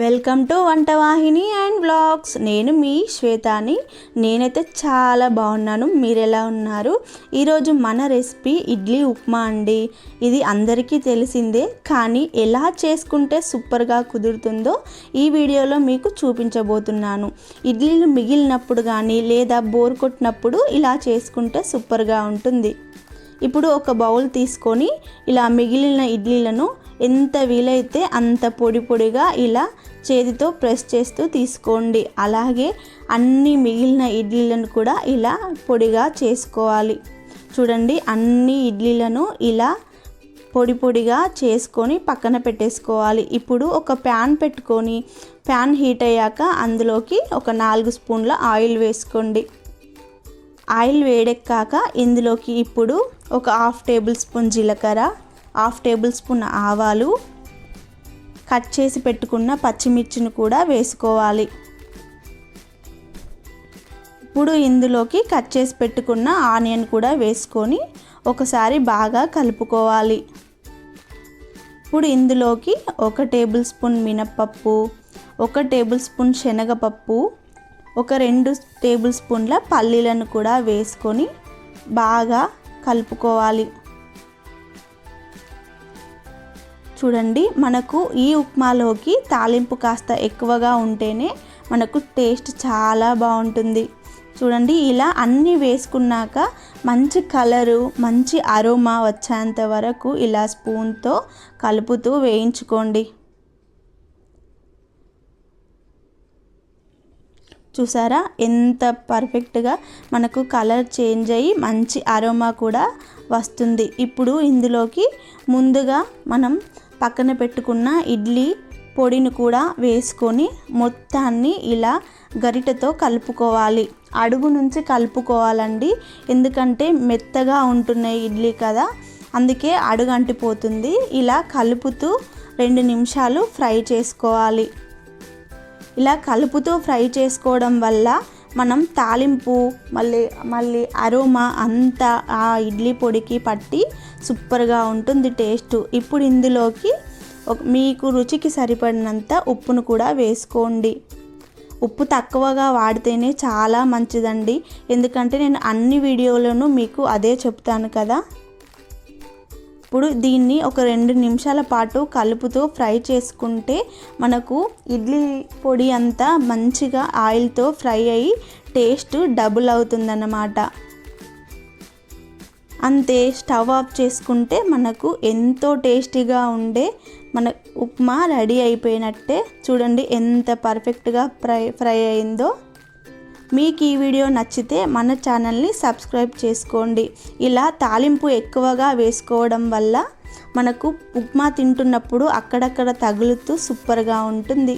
Welcome to Vantavahini and blogs నేను మీ శ్వేతాని. నేనైతే చాలా బాగున్నాను. మీరు ఎలా ఉన్నారు? ఈరోజు మన రెసిపీ ఇడ్లీ ఉప్మా అండి. ఇది అందరికీ తెలిసిందే కానీ ఎలా చేసుకుంటే సూపర్గా కుదురుతుందో ఈ వీడియోలో మీకు చూపించబోతున్నాను. ఇడ్లీలు మిగిలినప్పుడు కానీ లేదా బోర్ కొట్టినప్పుడు ఇలా చేసుకుంటే సూపర్గా ఉంటుంది. ఇప్పుడు ఒక బౌల్ తీసుకొని ఇలా మిగిలిన ఇడ్లీలను ఎంత వీలైతే అంత పొడి పొడిగా ఇలా చేతితో ప్రెస్ చేస్తూ తీసుకోండి. అలాగే అన్ని మిగిలిన ఇడ్లీలను కూడా ఇలా పొడిగా చేసుకోవాలి. చూడండి అన్ని ఇడ్లీలను ఇలా పొడి పొడిగా చేసుకొని పక్కన పెట్టేసుకోవాలి. ఇప్పుడు ఒక ప్యాన్ పెట్టుకొని ప్యాన్ హీట్ అయ్యాక అందులోకి ఒక నాలుగు స్పూన్ల ఆయిల్ వేసుకోండి. ఆయిల్ వేడెక్కాక ఇందులోకి ఇప్పుడు ఒక హాఫ్ టేబుల్ స్పూన్ జీలకర్ర హాఫ్ టేబుల్ స్పూన్ ఆవాలు కట్ చేసి పెట్టుకున్న పచ్చిమిర్చిని కూడా వేసుకోవాలి. ఇప్పుడు ఇందులోకి కట్ చేసి పెట్టుకున్న ఆనియన్ కూడా వేసుకొని ఒకసారి బాగా కలుపుకోవాలి. ఇప్పుడు ఇందులోకి ఒక టేబుల్ స్పూన్ మినప్పప్పు ఒక టేబుల్ స్పూన్ శనగపప్పు ఒక రెండు టేబుల్ స్పూన్ల పల్లీలను కూడా వేసుకొని బాగా కలుపుకోవాలి. చూడండి మనకు ఈ ఉప్మాలోకి తాలింపు కాస్త ఎక్కువగా ఉంటేనే మనకు టేస్ట్ చాలా బాగుంటుంది. చూడండి ఇలా అన్నీ వేసుకున్నాక మంచి కలరు మంచి అరోమా వచ్చేంత వరకు ఇలా స్పూన్తో కలుపుతూ వేయించుకోండి. చూసారా? ఎంత పర్ఫెక్ట్గా మనకు కలర్ చేంజ్ అయ్యి మంచి అరోమా కూడా వస్తుంది. ఇప్పుడు ఇందులోకి ముందుగా మనం పక్కన పెట్టుకున్న ఇడ్లీ పొడిని కూడా వేసుకొని మొత్తాన్ని ఇలా గరిటతో కలుపుకోవాలి. అడుగు నుంచి కలుపుకోవాలండి. ఎందుకంటే మెత్తగా ఉంటున్నాయి ఇడ్లీ కదా అందుకే అడుగు అంటిపోతుంది ఇలా కలుపుతూ రెండు నిమిషాలు ఫ్రై చేసుకోవాలి. ఇలా కలుపుతూ ఫ్రై చేసుకోవడం వల్ల మనం తాలింపు మళ్ళీ మళ్ళీ అరోమా అంతా ఆ ఇడ్లీ పొడికి పట్టి సూపర్గా ఉంటుంది టేస్ట్. ఇప్పుడు ఇందులోకి మీకు రుచికి సరిపడినంత ఉప్పును కూడా వేసుకోండి. ఉప్పు తక్కువగా వాడితేనే చాలా మంచిదండి. ఎందుకంటే నేను అన్ని వీడియోలను మీకు అదే చెప్తాను కదా. ఇప్పుడు దీన్ని ఒక రెండు నిమిషాల పాటు కలుపుతూ ఫ్రై చేసుకుంటే మనకు ఇడ్లీ పొడి అంతా మంచిగా ఆయిల్తో ఫ్రై అయ్యి టేస్ట్ డబుల్ అవుతుందన్నమాట. అంతే స్టవ్ ఆఫ్ చేసుకుంటే మనకు ఎంతో టేస్టీగా ఉండే మన ఉప్మా రెడీ అయిపోయినట్టే. చూడండి ఎంత పర్ఫెక్ట్గా ఫ్రై ఫ్రై అయిందో. మీకు ఈ వీడియో నచ్చితే మన ఛానల్ని సబ్స్క్రైబ్ చేసుకోండి. ఇలా తాలింపు ఎక్కువగా వేసుకోవడం వల్ల మనకు ఉప్మా తింటున్నప్పుడు అక్కడక్కడ తగులుతూ సూపర్గా ఉంటుంది.